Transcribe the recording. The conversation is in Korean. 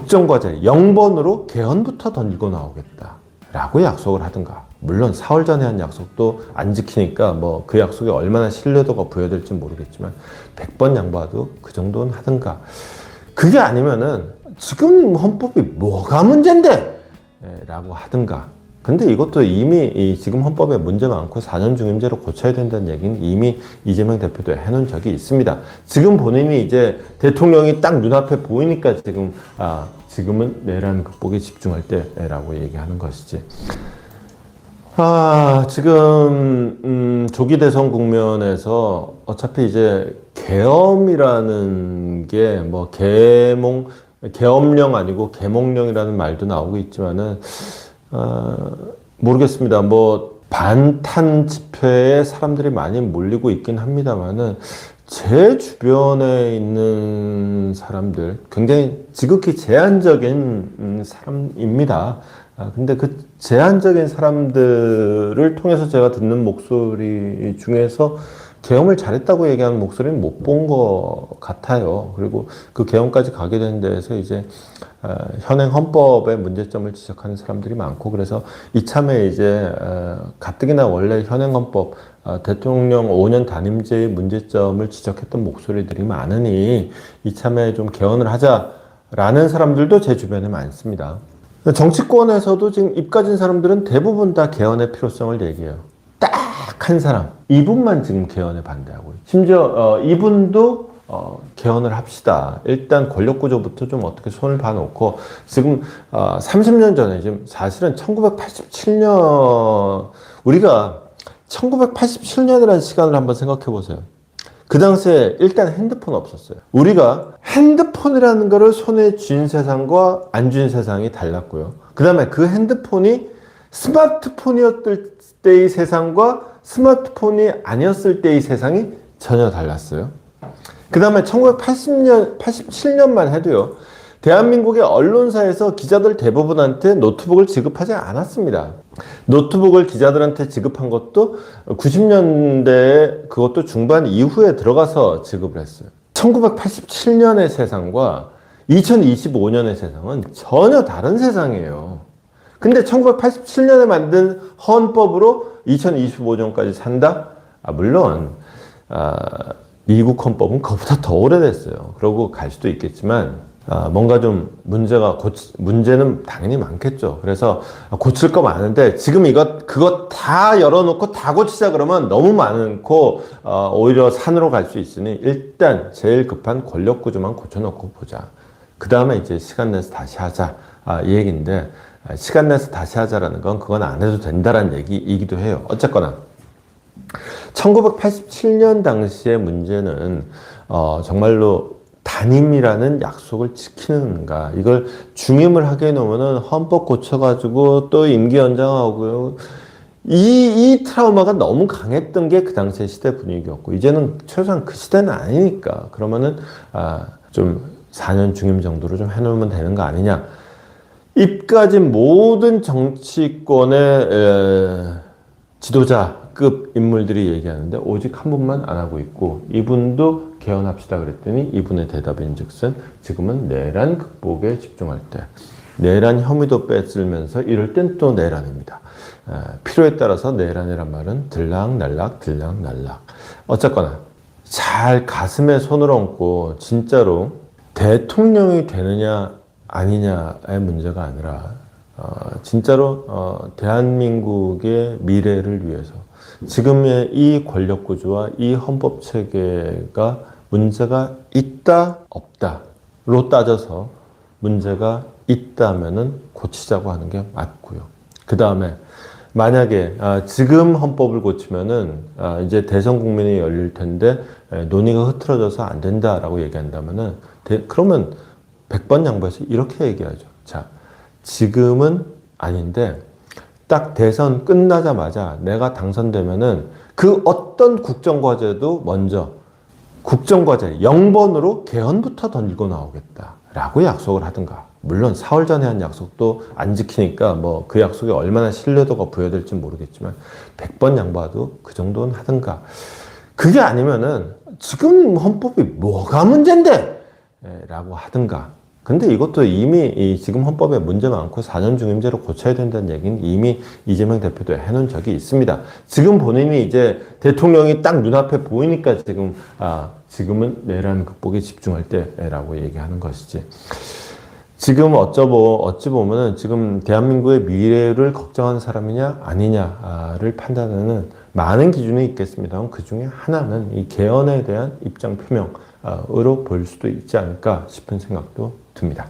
국정과제 0번으로 개헌부터 던지고 나오겠다. 라고 약속을 하든가. 물론 4월 전에 한 약속도 안 지키니까 뭐 그 약속에 얼마나 신뢰도가 부여될지 모르겠지만 100번 양보해도 그 정도는 하든가. 그게 아니면은 지금 헌법이 뭐가 문제인데? 예, 라고 하든가. 근데 이것도 이미 이 지금 헌법에 문제 많고 4년 중임제로 고쳐야 된다는 얘기는 이미 이재명 대표도 해놓은 적이 있습니다. 지금 본인이 이제 대통령이 딱 눈앞에 보이니까 지금 아 지금은 내란 극복에 집중할 때라고 얘기하는 것이지. 아 지금 음, 조기 대선 국면에서 어차피 이제 계엄이라는 게 뭐 계몽 계엄령 아니고 계몽령이라는 말도 나오고 있지만은 어, 모르겠습니다. 뭐 반탄 집회에 사람들이 많이 몰리고 있긴 합니다만은 제 주변에 있는 사람들 굉장히 지극히 제한적인 음, 사람입니다. 아, 근데 그 제한적인 사람들을 통해서 제가 듣는 목소리 중에서 계엄을 잘했다고 얘기하는 목소리는 못 본 것 같아요. 그리고 그 계엄까지 가게 된 데에서 이제 어, 현행 헌법의 문제점을 지적하는 사람들이 많고 그래서 이참에 이제 어, 가뜩이나 원래 현행 헌법 어, 대통령 5년 단임제의 문제점을 지적했던 목소리들이 많으니 이참에 좀 개헌을 하자라는 사람들도 제 주변에 많습니다. 정치권에서도 지금 입 가진 사람들은 대부분 다 개헌의 필요성을 얘기해요. 딱한 사람 이분만 지금 개헌에 반대하고 심지어 어, 이분도 어, 개헌을 합시다. 일단 권력 구조부터 좀 어떻게 손을 봐놓고 지금 어, 30년 전에 지금 사실은 1987년 우리가 1987년이라는 시간을 한번 생각해 보세요. 그 당시에 일단 핸드폰 없었어요. 우리가 핸드폰이라는 거를 손에 쥔 세상과 안 쥔 세상이 달랐고요. 그 다음에 그 핸드폰이 스마트폰이었을 때의 세상과 스마트폰이 아니었을 때의 세상이 전혀 달랐어요. 그 다음에 1980년, 87년만 해도요. 대한민국의 언론사에서 기자들 대부분한테 노트북을 지급하지 않았습니다. 노트북을 기자들한테 지급한 것도 90년대 그것도 중반 이후에 들어가서 지급을 했어요. 1987년의 세상과 2025년의 세상은 전혀 다른 세상이에요. 근데 1987년에 만든 헌법으로 2025년까지 산다? 아, 물론, 아, 미국 헌법은 그보다 더 오래됐어요. 그러고 갈 수도 있겠지만, 아, 뭔가 좀 문제가 고치, 문제는 당연히 많겠죠. 그래서 고칠 거 많은데 지금 이거 그거 다 열어놓고 다 고치자 그러면 너무 많고 어, 오히려 산으로 갈 수 있으니 일단 제일 급한 권력 구조만 고쳐놓고 보자. 그 다음에 이제 시간 내서 다시 하자 아, 이 얘기인데 아, 시간 내서 다시 하자라는 건 그건 안 해도 된다라는 얘기이기도 해요. 어쨌거나 1987년 당시의 문제는 어, 정말로 단임이라는 약속을 지키는가. 이걸 중임을 하게 해놓으면은 헌법 고쳐가지고 또 임기 연장하고요. 이, 이 트라우마가 너무 강했던 게 그 당시의 시대 분위기였고 이제는 최소한 그 시대는 아니니까 그러면은 아, 좀 4년 중임 정도로 좀 해놓으면 되는 거 아니냐 입가진 모든 정치권의 에, 지도자급 인물들이 얘기하는데 오직 한 분만 안 하고 있고 이분도 개헌합시다 그랬더니 이분의 대답인 즉슨 지금은 내란 극복에 집중할 때 내란 혐의도 빼쓸면서 이럴 땐 또 내란입니다. 에, 필요에 따라서 내란이란 말은 들락날락 들락날락 어쨌거나 잘 가슴에 손을 얹고 진짜로 대통령이 되느냐 아니냐의 문제가 아니라 어, 진짜로 어, 대한민국의 미래를 위해서 지금의 이 권력 구조와 이 헌법 체계가 문제가 있다 없다로 따져서 문제가 있다면은 고치자고 하는 게 맞고요. 그 다음에 만약에 아, 지금 헌법을 고치면은 아, 이제 대선 국민이 열릴 텐데 에, 논의가 흐트러져서 안 된다라고 얘기한다면은 대- 그러면 100번 양보해서 이렇게 얘기하죠. 자, 지금은 아닌데 딱 대선 끝나자마자 내가 당선되면은 그 어떤 국정과제도 먼저 국정과제 0번으로 개헌부터 던지고 나오겠다라고 약속을 하든가. 물론 4월 전에 한 약속도 안 지키니까 뭐 그 약속에 얼마나 신뢰도가 부여될지 모르겠지만 100번 양보해도 그 정도는 하든가. 그게 아니면은 지금 헌법이 뭐가 문제인데? 에, 라고 하든가. 근데 이것도 이미 이 지금 헌법에 문제 많고 4년 중임제로 고쳐야 된다는 얘기는 이미 이재명 대표도 해놓은 적이 있습니다. 지금 본인이 이제 대통령이 딱 눈앞에 보이니까 지금 아 지금은 내란 극복에 집중할 때라고 얘기하는 것이지. 지금 어쩌고 어찌 보면은 지금 대한민국의 미래를 걱정하는 사람이냐 아니냐를 판단하는 많은 기준이 있겠습니다. 그 중에 하나는 이 개헌에 대한 입장 표명 으로 볼 수도 있지 않을까 싶은 생각도 듭니다.